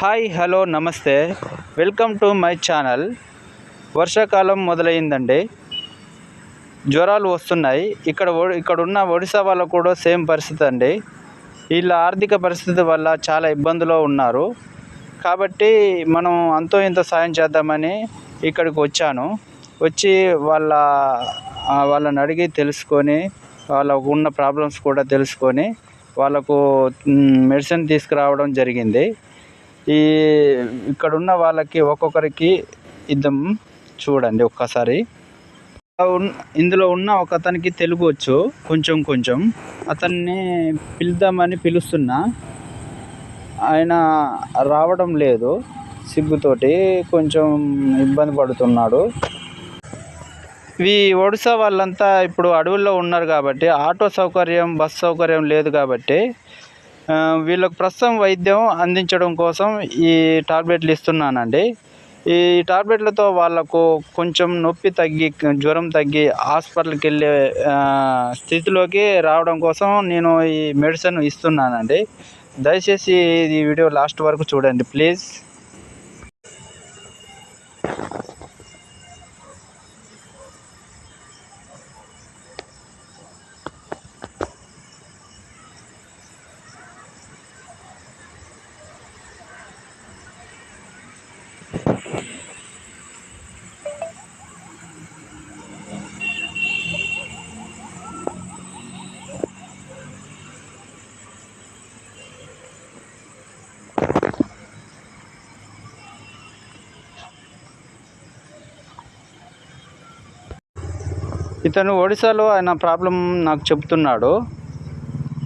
Hi hello నమస్తే. Welcome to my channel వర్షాకాలం మొదలైందండి. జ్వరాలు వస్తున్నాయి. ఇక్కడ ఇక్కడ ఉన్న ఒడిశా వాళ్ళకు కూడా సేమ్ పరిస్థితి అండి. వీళ్ళ ఆర్థిక పరిస్థితి వల్ల చాలా ఇబ్బందులో ఉన్నారు. కాబట్టి మనం అంతో ఇంత సాయం చేద్దామని ఇక్కడికి వచ్చాను. వచ్చి వాళ్ళ వాళ్ళని అడిగి తెలుసుకొని వాళ్ళకు ఉన్న ప్రాబ్లమ్స్ కూడా తెలుసుకొని వాళ్ళకు మెడిసిన్ తీసుకురావడం జరిగింది. ఈ ఇక్కడ ఉన్న వాళ్ళకి ఒక్కొక్కరికి ఇద్దం చూడండి ఒక్కసారి. ఇందులో ఉన్న ఒక అతనికి తెలుగు వచ్చు కొంచెం కొంచెం. అతన్ని పిలుద్దామని పిలుస్తున్నా. ఆయన రావడం లేదు సిగ్గుతోటి కొంచెం ఇబ్బంది పడుతున్నాడు. ఈ ఒడిశా వాళ్ళంతా ఇప్పుడు అడవుల్లో ఉన్నారు కాబట్టి ఆటో సౌకర్యం బస్ సౌకర్యం లేదు కాబట్టి వీళ్ళకు ప్రస్తుతం వైద్యం అందించడం కోసం ఈ టాబ్లెట్లు ఇస్తున్నానండి. ఈ టాబ్లెట్లతో వాళ్ళకు కొంచెం నొప్పి తగ్గి జ్వరం తగ్గి హాస్పిటల్కి వెళ్ళే స్థితిలోకి రావడం కోసం నేను ఈ మెడిసిన్ ఇస్తున్నానండి. దయచేసి ఈ వీడియో లాస్ట్ వరకు చూడండి ప్లీజ్. ఇతను ఒడిశాలో ఆయన ప్రాబ్లం నాకు చెప్తున్నాడు.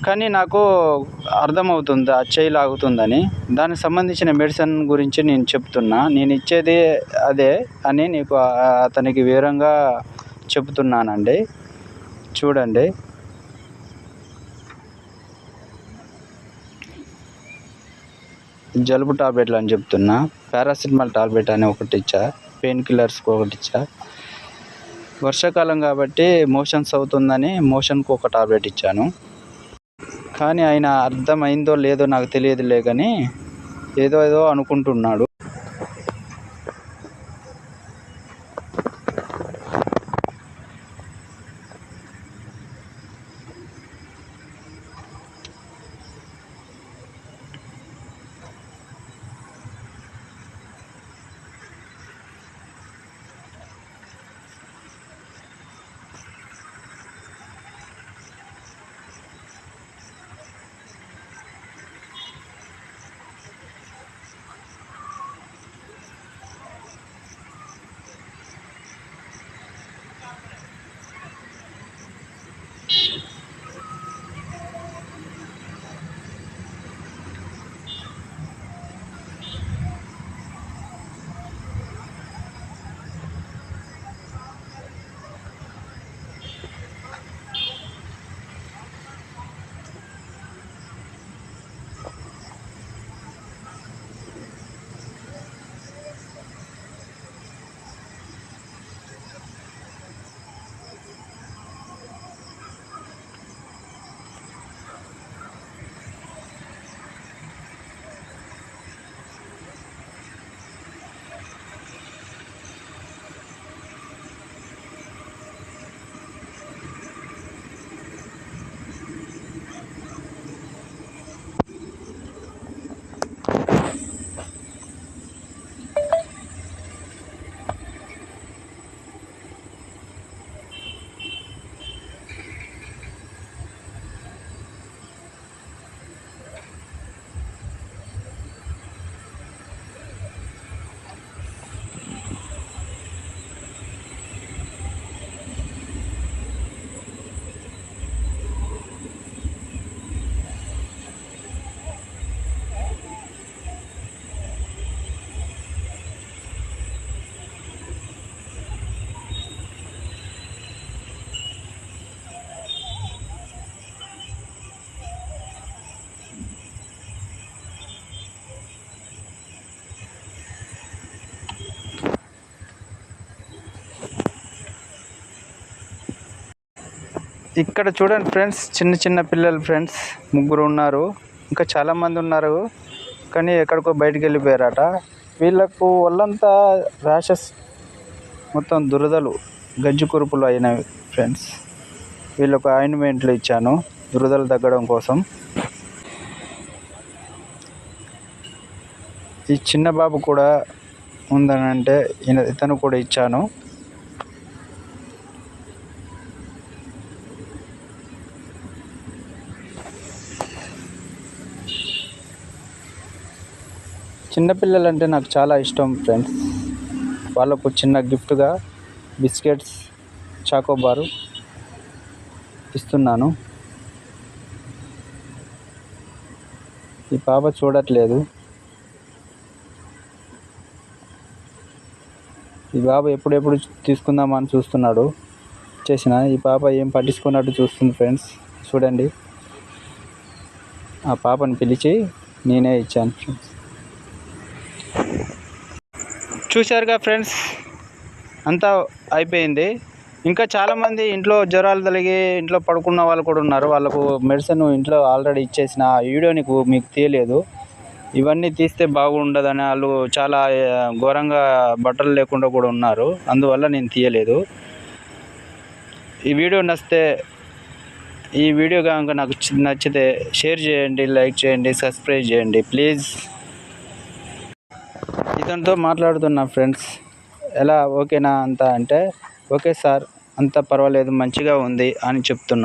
కానీ నాకు అర్థమవుతుంది ఆ చేయి లాగుతుందని. దానికి సంబంధించిన మెడిసిన్ గురించి నేను చెప్తున్నా. నేను ఇచ్చేది అదే అని నీకు అతనికి వివరంగా చెప్తున్నానండి. చూడండి. జలుబు టాబ్లెట్లు అని చెప్తున్నా. పారాసిటమాల్ టాబ్లెట్ అని ఒకటి ఇచ్చా. పెయిన్ కిల్లర్స్ ఒకటి ఇచ్చా. వర్షాకాలం కాబట్టి మోషన్స్ అవుతుందని మోషన్కు ఒక టాబ్లెట్ ఇచ్చాను. కానీ ఆయన అర్థమైందో లేదో నాకు తెలియదులే కానీ ఏదో ఏదో అనుకుంటున్నాడు. ఇక్కడ చూడండి ఫ్రెండ్స్ చిన్న చిన్న పిల్లలు ఫ్రెండ్స్ ముగ్గురు ఉన్నారు. ఇంకా చాలామంది ఉన్నారు. కానీ ఎక్కడికో బయటికి వెళ్ళిపోయారట. వీళ్ళకు ఒళ్ళంతా ర్యాషెస్ మొత్తం దురదలు గజ్జి కురుపులు అయినవి ఫ్రెండ్స్. వీళ్ళకు ఆయింట్మెంట్లు ఇచ్చాను దురదలు తగ్గడం కోసం. ఈ చిన్న బాబు కూడా ఉందనంటే అంటే ఇతను కూడా ఇచ్చాను. చిన్నపిల్లలంటే నాకు చాలా ఇష్టం ఫ్రెండ్స్. వాళ్ళకు చిన్న గిఫ్ట్గా బిస్కెట్స్ చాకోబారు ఇస్తున్నాను. ఈ పాప చూడట్లేదు. ఈ బాబు ఎప్పుడెప్పుడు తీసుకుందామని చూస్తున్నాడు. చేసిన ఈ పాప ఏం పట్టించుకున్నట్టు చూస్తుంది ఫ్రెండ్స్. చూడండి. ఆ పాపని పిలిచి నేనే ఇచ్చాను ఫ్రెండ్స్. చూశారుగా ఫ్రెండ్స్? అంతా అయిపోయింది. ఇంకా చాలామంది ఇంట్లో జ్వరాలు తలిగి ఇంట్లో పడుకున్న వాళ్ళు కూడా ఉన్నారు. వాళ్ళకు మెడిసిన్ ఇంట్లో ఆల్రెడీ ఇచ్చేసిన వీడియో నీకు మీకు తీయలేదు. ఇవన్నీ తీస్తే బాగుండదని వాళ్ళు చాలా ఘోరంగా బట్టలు లేకుండా కూడా ఉన్నారు. అందువల్ల నేను తీయలేదు. ఈ వీడియో నచ్చితే ఈ వీడియో కనుక నాకు నచ్చితే షేర్ చేయండి లైక్ చేయండి సబ్స్క్రైబ్ చేయండి. ప్లీజ్. ఇతనితో మాట్లాడుతున్నా ఫ్రెండ్స్. ఎలా ఓకేనా అంతా అంటే ఓకే సార్ అంతా పర్వాలేదు మంచిగా ఉంది అని చెప్తున్నా.